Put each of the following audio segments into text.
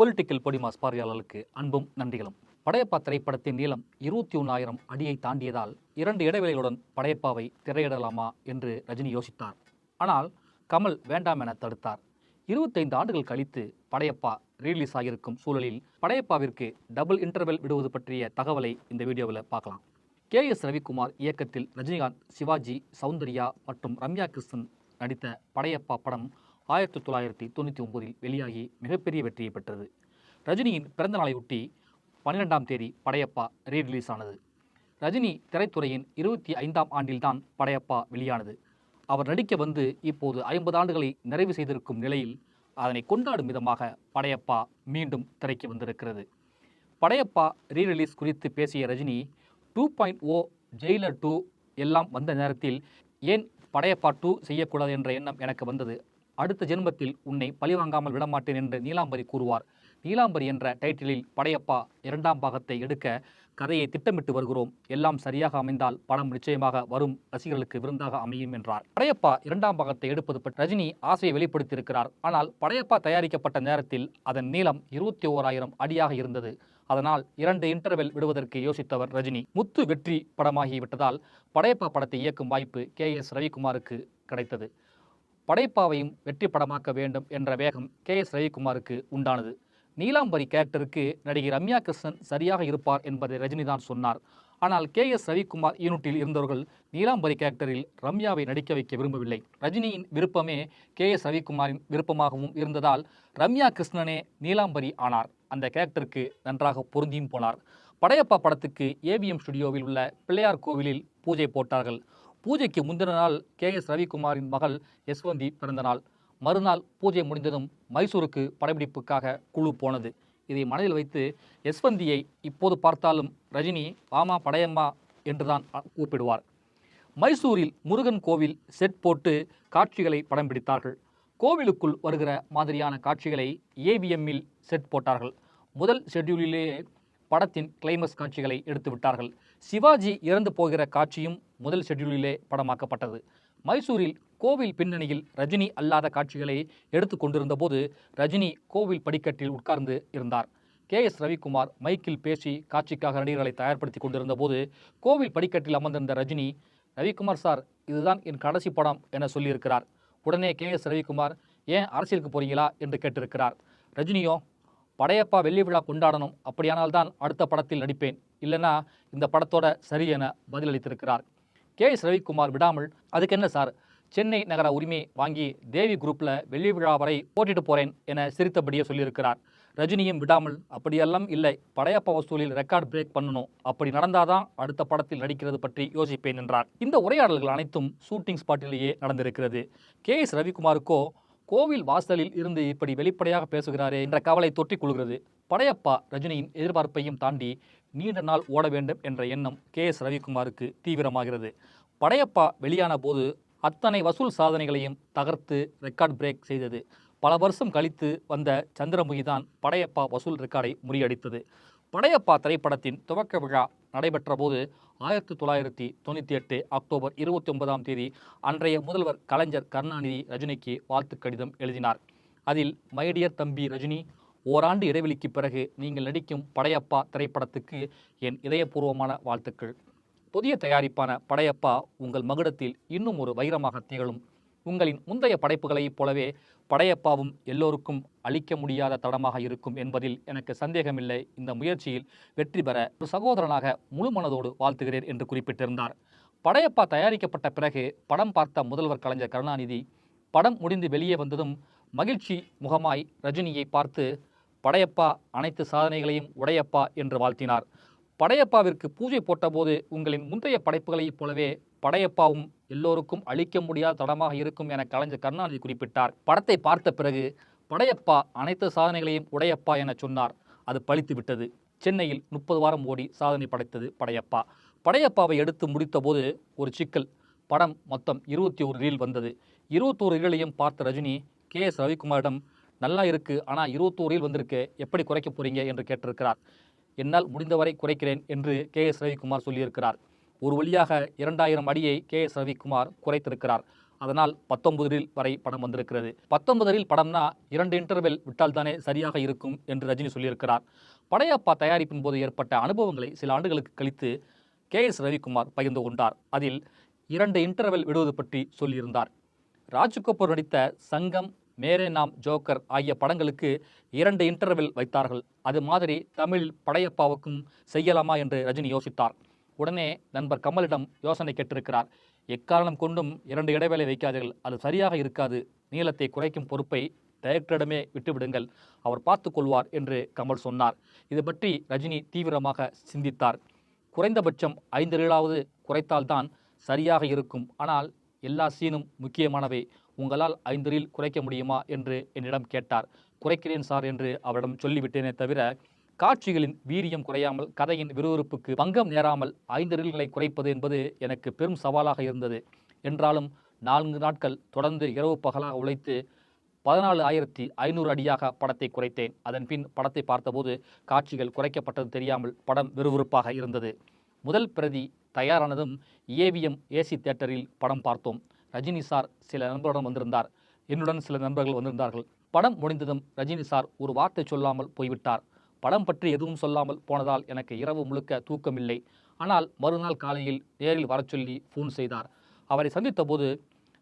Political podimas பார்வையாளர்களுக்கு அன்பும் நன்றிகளும். படையப்பா திரைப்படத்தின் நீளம் இருபத்தி ஒன்றாயிரம் அடியை தாண்டியதால் இரண்டு இடைவெளிகளுடன் படையப்பாவை திரையிடலாமா என்று ரஜினி யோசித்தார். ஆனால் கமல் வேண்டாம் என தடுத்தார். இருபத்தைந்து ஆண்டுகள் கழித்து படையப்பா ரீலீஸ் ஆகியிருக்கும் சூழலில் படையப்பாவிற்கு டபுள் இன்டர்வெல் விடுவது பற்றிய தகவலை இந்த வீடியோவில் பார்க்கலாம். கே எஸ் ரவிக்குமார் இயக்கத்தில் ரஜினிகாந்த் சிவாஜி சௌந்தர்யா மற்றும் ரம்யா கிருஷ்ணன் நடித்த படையப்பா படம் ஆயிரத்தி தொள்ளாயிரத்தி தொண்ணூற்றி ஒன்பதில் வெளியாகி மிகப்பெரிய வெற்றியை பெற்றது. ரஜினியின் பிறந்த நாளையொட்டி பன்னிரெண்டாம் தேதி படையப்பா ரீ ரிலீஸ் ஆனது. ரஜினி திரைத்துறையின் இருபத்தி ஐந்தாம் ஆண்டில்தான் படையப்பா வெளியானது. அவர் நடிக்க வந்து இப்போது ஐம்பது ஆண்டுகளை நிறைவு செய்திருக்கும் நிலையில் அதனை கொண்டாடும் விதமாக படையப்பா மீண்டும் திரைக்கு வந்திருக்கிறது. படையப்பா ரீ ரிலீஸ் குறித்து பேசிய Rajini two point o Jailer two எல்லாம் வந்த நேரத்தில் ஏன் படையப்பா டூ செய்யக்கூடாது என்ற எண்ணம் எனக்கு வந்தது. அடுத்த ஜென்மத்தில் உன்னை பழிவாங்காமல் விடமாட்டேன் என்று நீலாம்பரி கூறுவார். நீலாம்பரி என்ற டைட்டிலில் படையப்பா இரண்டாம் பாகத்தை எடுக்க கதையை திட்டமிட்டு வருகிறோம். எல்லாம் சரியாக அமைந்தால் படம் நிச்சயமாக வரும் ரசிகர்களுக்கு விருந்தாக அமையும் என்றார். படையப்பா இரண்டாம் பாகத்தை எடுப்பது பற்றி ரஜினி ஆசையை வெளிப்படுத்தியிருக்கிறார். ஆனால் படையப்பா தயாரிக்கப்பட்ட நேரத்தில் அதன் நீளம் இருபத்தி ஓராயிரம் அடியாக இருந்தது. அதனால் இரண்டு இன்டர்வெல் விடுவதற்கு யோசித்தவர் ரஜினி. முத்து வெற்றி படமாகிவிட்டதால் படையப்பா படத்தை இயக்கும் வாய்ப்பு கே எஸ் ரவிக்குமாருக்கு கிடைத்தது. படைப்பாவையும் வெற்றி படமாக்க வேண்டும் என்ற வேகம் கே எஸ் ரவிக்குமாருக்கு உண்டானது. நீலாம்பரி கேரக்டருக்கு நடிகை ரம்யா கிருஷ்ணன் சரியாக இருப்பார் என்பதை ரஜினி தான் சொன்னார். ஆனால் கே எஸ் ரவிக்குமார் யூனிட்டில் இருந்தவர்கள் நீலாம்பரி கேரக்டரில் ரம்யாவை நடிக்க வைக்க விரும்பவில்லை. ரஜினியின் விருப்பமே கே எஸ் ரவிக்குமாரின் விருப்பமாகவும் இருந்ததால் ரம்யா கிருஷ்ணனே நீலாம்பரி ஆனார். அந்த கேரக்டருக்கு நன்றாக பொருந்தியும் போனார். படையப்பா படத்துக்கு ஏவிஎம் ஸ்டுடியோவில் உள்ள பிள்ளையார் கோவிலில் பூஜை போட்டார்கள். பூஜைக்கு முந்தின நாள் கே எஸ் ரவிக்குமாரின் மகள் யஸ்வந்தி பிறந்த நாள். மறுநாள் பூஜை முடிந்ததும் மைசூருக்கு படப்பிடிப்புக்காக குழு போனது. இதை மனதில் வைத்து யஸ்வந்தியை இப்போது பார்த்தாலும் ரஜினி வாமா படையம்மா என்றுதான் கூப்பிடுவார். மைசூரில் முருகன் கோவில் செட் போட்டு காட்சிகளை படம் பிடித்தார்கள். கோவிலுக்குள் வருகிற மாதிரியான காட்சிகளை ஏவிஎம்மில் செட் போட்டார்கள். முதல் ஷெட்யூலிலேயே படத்தின் கிளைமஸ் காட்சிகளை எடுத்து விட்டார்கள். சிவாஜி இறந்து போகிற காட்சியும் முதல் ஷெட்யூலிலே படமாக்கப்பட்டது. மைசூரில் கோவில் பின்னணியில் ரஜினி அல்லாத காட்சிகளை எடுத்து கொண்டிருந்த போது ரஜினி கோவில் படிக்கட்டில் உட்கார்ந்து இருந்தார். கே எஸ் ரவிக்குமார் மைக்கில் பேசி காட்சிக்காக நடிகர்களை தயார்படுத்தி கொண்டிருந்த போது கோவில் படிக்கட்டில் அமர்ந்திருந்த ரஜினி ரவிக்குமார் சார் இதுதான் என் கடைசி படம் என சொல்லியிருக்கிறார். உடனே கே எஸ் ரவிக்குமார் ஏன் அரசியலுக்கு போறீங்களா? என்று கேட்டிருக்கிறார். ரஜினியோ படையப்பா வெள்ளி விழா கொண்டாடணும். அப்படியானால் தான் அடுத்த படத்தில் நடிப்பேன். இல்லைன்னா இந்த படத்தோட சரி என பதிலளித்திருக்கிறார். கே எஸ் ரவிக்குமார் விடாமல் அதுக்கு என்ன சார்? சென்னை நகர உரிமை வாங்கி தேவி குரூப்பில் வெள்ளி விழா வரை போட்டிட்டு போகிறேன் என சிரித்தபடியே சொல்லியிருக்கிறார். ரஜினியும் விடாமல் அப்படியெல்லாம் இல்லை. படையப்பா வசூலில் ரெக்கார்ட் பிரேக் பண்ணணும். அப்படி நடந்தாதான் அடுத்த படத்தில் நடிக்கிறது பற்றி யோசிப்பேன் என்றார். இந்த உரையாடல்கள் அனைத்தும் ஷூட்டிங் ஸ்பாட்டிலேயே நடந்திருக்கிறது. கே எஸ் ரவிக்குமாருக்கோ கோவில் வாசலில் இருந்து இப்படி வெளிப்படையாக பேசுகிறாரே என்ற கவலை தொற்றிக் கொள்கிறது. படையப்பா ரஜினியின் எதிர்பார்ப்பையும் தாண்டி நீண்ட நாள் ஓட வேண்டும் என்ற எண்ணம் கே எஸ் ரவிக்குமாருக்கு தீவிரமாகிறது. படையப்பா வெளியான போது அத்தனை வசூல் சாதனைகளையும் தகர்த்து ரெக்கார்ட் பிரேக் செய்தது. பல வருஷம் கழித்து வந்த சந்திரமுகி தான் படையப்பா வசூல் ரெக்கார்டை முறியடித்தது. படையப்பா திரைப்படத்தின் துவக்க விழா நடைபெற்ற போது ஆயிரத்தி தொள்ளாயிரத்தி தொண்ணூற்றி எட்டு அக்டோபர் இருபத்தி ஒன்பதாம் தேதி அன்றைய முதல்வர் கலைஞர் கருணாநிதி ரஜினிக்கு வாழ்த்து கடிதம் எழுதினார். அதில் மைடியர் தம்பி ரஜினி ஓராண்டு இடைவெளிக்கு பிறகு நீங்கள் நடிக்கும் படையப்பா திரைப்படத்துக்கு என் இதயபூர்வமான வாழ்த்துக்கள். புதிய தயாரிப்பான படையப்பா உங்கள் மகுடத்தில் இன்னும் ஒரு வைரமாக திகழும். உங்களின் முந்தைய படைப்புகளைப் போலவே படையப்பாவும் எல்லோருக்கும் அளிக்க முடியாத தடமாக இருக்கும் என்பதில் எனக்கு சந்தேகமில்லை. இந்த முயற்சியில் வெற்றி பெற ஒரு சகோதரனாக முழு மனதோடு வாழ்த்துகிறேன் என்று குறிப்பிட்டிருந்தார். படையப்பா தயாரிக்கப்பட்ட பிறகு படம் பார்த்த முதல்வர் கலைஞர் கருணாநிதி படம் முடிந்து வெளியே வந்ததும் மகிழ்ச்சி முகமாய் ரஜினியை பார்த்து படையப்பா அனைத்து சாதனைகளையும் உடையப்பா என்று வாழ்த்தினார். படையப்பாவிற்கு பூஜை போட்டபோது உங்களின் முந்தைய படைப்புகளைப் போலவே படையப்பாவும் எல்லோருக்கும் அளிக்க முடியாத தடமாக இருக்கும் என கலைஞர் கருணாநிதி குறிப்பிட்டார். படத்தை பார்த்த பிறகு படையப்பா அனைத்து சாதனைகளையும் உடையப்பா என சொன்னார். அது பழித்துவிட்டது சென்னையில் முப்பது வாரம் ஓடி சாதனை படைத்தது படையப்பா. படையப்பாவை எடுத்து முடித்தபோது ஒரு சிக்கல். படம் மொத்தம் இருபத்தி ஒரு ரீல் வந்தது. இருபத்தோரு ரீலையும் பார்த்த ரஜினி கே எஸ் ரவிக்குமாரிடம் நல்லா இருக்கு ஆனால் இருபத்தோரு ரீல் வந்திருக்கு. எப்படி குறைக்க போறீங்க? என்று கேட்டிருக்கிறார். என்னால் முடிந்தவரை குறைக்கிறேன் என்று கே எஸ் ரவிக்குமார் சொல்லியிருக்கிறார். ஒரு வழியாக இரண்டாயிரம் அடியை கே. எஸ். ரவிக்குமார் குறைத்திருக்கிறார். அதனால் பத்தொன்பதில் வரை படம் வந்திருக்கிறது. பத்தொன்பதில் படம்னா இரண்டு இன்டர்வெல் விட்டால்தானே சரியாக இருக்கும் என்று ரஜினி சொல்லியிருக்கிறார். படையப்பா தயாரிப்பின் போது ஏற்பட்ட அனுபவங்களை சில ஆண்டுகளுக்கு கழித்து கே. எஸ். ரவிக்குமார் பகிர்ந்து கொண்டார். அதில் இரண்டு இன்டர்வெல் விடுவது பற்றி சொல்லியிருந்தார். ராஜ் நடித்த சங்கம் மேரே நாம் ஜோக்கர் ஆகிய படங்களுக்கு இரண்டு இன்டர்வெல் வைத்தார்கள். அது மாதிரி தமிழில் படையப்பாவுக்கும் செய்யலாமா என்று ரஜினி யோசித்தார். உடனே நண்பர் கமலிடம் யோசனை கேட்டிருக்கிறார். எக்காரணம் கொண்டும் இரண்டு இடைவேளை வைக்காதீர்கள். அது சரியாக இருக்காது. நீளத்தை குறைக்கும் பொறுப்பை டைரக்டரிடமே விட்டுவிடுங்கள். அவர் பார்த்து கொள்வார் என்று கமல் சொன்னார். இது பற்றி ரஜினி தீவிரமாக சிந்தித்தார். குறைந்தபட்சம் ஐந்து ரீலாவது குறைத்தால்தான் சரியாக இருக்கும். ஆனால் எல்லா சீனும் முக்கியமானவை. உங்களால் ஐந்து ரீல் குறைக்க முடியுமா என்று என்னிடம் கேட்டார். குறைக்கிறேன் சார் என்று அவரிடம் சொல்லிவிட்டேனே தவிர காட்சிகளின் வீரியம் குறையாமல் கதையின் விறுவிறுப்புக்கு பங்கம் நேராமல் ஐந்து ரீல்களை குறைப்பது என்பது எனக்கு பெரும் சவாலாக இருந்தது. என்றாலும் நான்கு நாட்கள் தொடர்ந்து இரவு பகலாக உழைத்து பதினாலு ஆயிரத்தி ஐநூறு அடியாக படத்தை குறைத்தேன். அதன் பின் படத்தை பார்த்தபோது காட்சிகள் குறைக்கப்பட்டது தெரியாமல் படம் விறுவிறுப்பாக இருந்தது. முதல் பிரதி தயாரானதும் ஏவிஎம் ஏசி தியேட்டரில் படம் பார்த்தோம். ரஜினி சார் சில நண்பருடன் வந்திருந்தார். என்னுடன் சில நண்பர்கள் வந்திருந்தார்கள். படம் முடிந்ததும் ரஜினி சார் ஒரு வார்த்தை சொல்லாமல் போய்விட்டார். படம் பற்றி எதுவும் சொல்லாமல் போனதால் எனக்கு இரவு முழுக்க தூக்கமில்லை. ஆனால் மறுநாள் காலையில் நேரில் வரச் சொல்லி ஃபோன் செய்தார். அவரை சந்தித்த போது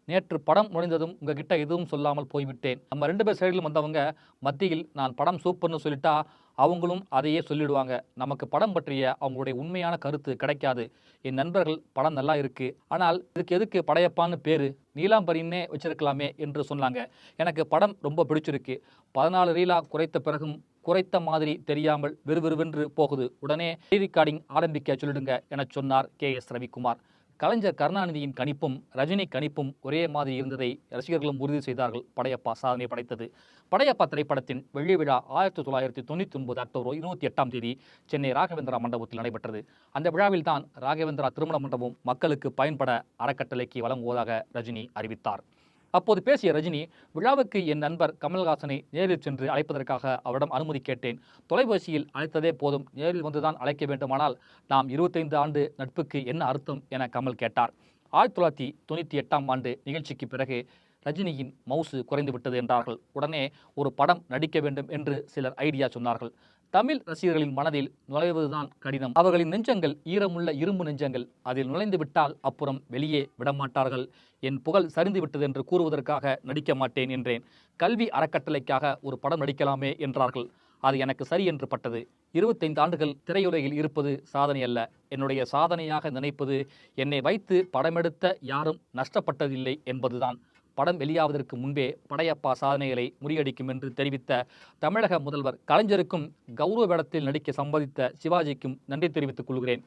நேற்று படம் முடிந்ததும் உங்ககிட்ட எதுவும் சொல்லாமல் போய்விட்டேன். நம்ம ரெண்டு பேர் சைடிலும் வந்தவங்க மத்தியில் நான் படம் சூப்பர்னு சொல்லிட்டா அவங்களும் அதையே சொல்லிடுவாங்க. நமக்கு படம் பற்றிய அவங்களுடைய உண்மையான கருத்து கிடைக்காது. என் நண்பர்கள் படம் நல்லா இருக்கு. ஆனால் இதுக்கு எதுக்கு படையப்பான்னு பேரு? நீலாம்பரின்னே வச்சிருக்கலாமே என்று சொன்னாங்க. எனக்கு படம் ரொம்ப பிடிச்சிருக்கு. பதினாலு ரீலா குறைத்த பிறகும் குறைத்த மாதிரி தெரியாமல் விறுவிறுவென்று போகுது. உடனே ரீரிகார்டிங் ஆரம்பிக்க சொல்லிடுங்க என சொன்னார் கே எஸ் ரவிக்குமார். கலைஞர் கருணாநிதியின் கணிப்பும் ரஜினி கணிப்பும் ஒரே மாதிரி இருந்ததை ரசிகர்களும் உறுதி செய்தார்கள். படையப்பா சாதனை படைத்தது. படையப்பா திரைப்படத்தின் வெள்ளி விழா ஆயிரத்தி தொள்ளாயிரத்தி தொண்ணூற்றி ஒன்பது அக்டோபர் இருபத்தி எட்டாம் தேதி சென்னை ராகவேந்திரா மண்டபத்தில் நடைபெற்றது. அந்த விழாவில் தான் ராகவேந்திரா திருமண மண்டபம் மக்களுக்கு பயன்பட அறக்கட்டளைக்கு வழங்குவதாக ரஜினி அறிவித்தார். அப்போது பேசிய ரஜினி விழாவுக்கு என் நண்பர் கமல்ஹாசனை நேரில் சென்று அழைப்பதற்காக அவரிடம் அனுமதி கேட்டேன். தொலைபேசியில் அழைத்ததே போதும். நேரில் வந்துதான் அழைக்க வேண்டுமானால் நாம் இருபத்தைந்து ஆண்டு நட்புக்கு என்ன அர்த்தம்? என கமல் கேட்டார். ஆயிரத்தி தொள்ளாயிரத்தி தொண்ணூற்றி எட்டாம் ஆண்டு நிகழ்ச்சிக்கு பிறகு ரஜினியின் மவுசு குறைந்து விட்டது என்றார்கள். உடனே ஒரு படம் நடிக்க வேண்டும் என்று சிலர் ஐடியா சொன்னார்கள். தமிழ் ரசிகர்களின் மனதில் நுழைவதுதான் கடினம். அவர்களின் நெஞ்சங்கள் ஈரமுள்ள இரும்பு நெஞ்சங்கள். அதில் நுழைந்து விட்டால் அப்புறம் வெளியே விடமாட்டார்கள். என் புகழ் சரிந்து விட்டது என்று கூறுவதற்காக நடிக்க மாட்டேன் என்றேன். கல்வி அறக்கட்டளைக்காக ஒரு படம் நடிக்கலாமே என்றார்கள். அது எனக்கு சரி என்று பட்டது. இருபத்தைந்து ஆண்டுகள் திரையுலகில் இருப்பது சாதனை அல்ல. என்னுடைய சாதனையாக நினைப்பது என்னை வைத்து படமெடுத்த யாரும் நஷ்டப்பட்டதில்லை என்பதுதான். படம் வெளியாவதற்கு முன்பே படையப்பா சாதனைகளை முறியடிக்கும் என்று தெரிவித்த தமிழக முதல்வர் கலைஞருக்கும் கௌரவ வேடத்தில் நடிக்க சம்மதித்த சிவாஜிக்கும் நன்றி தெரிவித்துக் கொள்கிறேன்.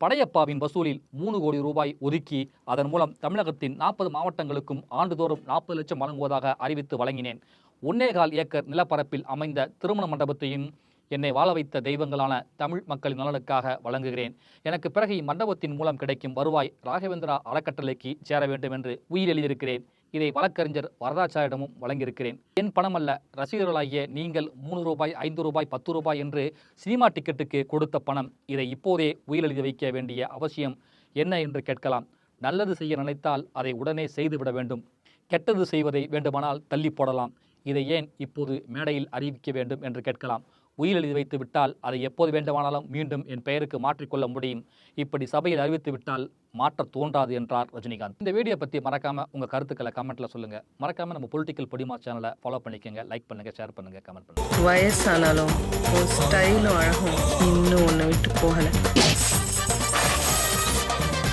படையப்பாவின் வசூலில் மூணு கோடி ரூபாய் ஒதுக்கி அதன் மூலம் தமிழகத்தின் நாற்பது மாவட்டங்களுக்கும் ஆண்டுதோறும் நாற்பது லட்சம் வழங்குவதாக அறிவித்து வழங்கினேன். ஒன்னேகால் ஏக்கர் நிலப்பரப்பில் அமைந்த திருமண மண்டபத்தையும் என்னை வாழ வைத்த தெய்வங்களான தமிழ் மக்களின் நலனுக்காக வழங்குகிறேன். எனக்கு பிறகு இம்மண்டபத்தின் மூலம் கிடைக்கும் வருவாய் ராகவேந்திரா அறக்கட்டளைக்கு சேர வேண்டும் என்று உயிர் எழுதியிருக்கிறேன். இதை வழக்கறிஞர் வரதாச்சாரிடமும் வழங்கியிருக்கிறேன். என் பணம் அல்ல ரசிகர்களாகிய நீங்கள் மூணு ரூபாய் ஐந்து ரூபாய் பத்து ரூபாய் என்று சினிமா டிக்கெட்டுக்கு கொடுத்த பணம். இதை இப்போதே உயிர் வைக்க வேண்டிய அவசியம் என்ன என்று கேட்கலாம். நல்லது செய்ய நினைத்தால் அதை உடனே செய்துவிட வேண்டும். கெட்டது செய்வதை வேண்டுமானால் தள்ளி போடலாம். இதை ஏன் இப்போது மேடையில் அறிவிக்க வேண்டும் என்று கேட்கலாம். உயிர் எழுதி வைத்து விட்டால் அதை எப்போது வேண்டுமானாலும் மீண்டும் என் பெயருக்கு மாற்றிக்கொள்ள முடியும். இப்படி சபையில் அறிவித்து விட்டால் மாற்ற தோன்றாது என்றார் ரஜினிகாந்த். இந்த வீடியோ பற்றி மறக்காமல் உங்கள் கருத்துக்களை கமெண்ட்டில் சொல்லுங்கள் மறக்காமல் நம்ம பொலிட்டிக்கல் பொடிமா சேனலை ஃபாலோ பண்ணிக்கோங்க லைக் பண்ணுங்கள் ஷேர் பண்ணுங்கள் கமெண்ட் பண்ணுங்கள் வயசானாலும் ஸ்டைலும் அழகும். இன்னும் ஒன்று விட்டு போகலை.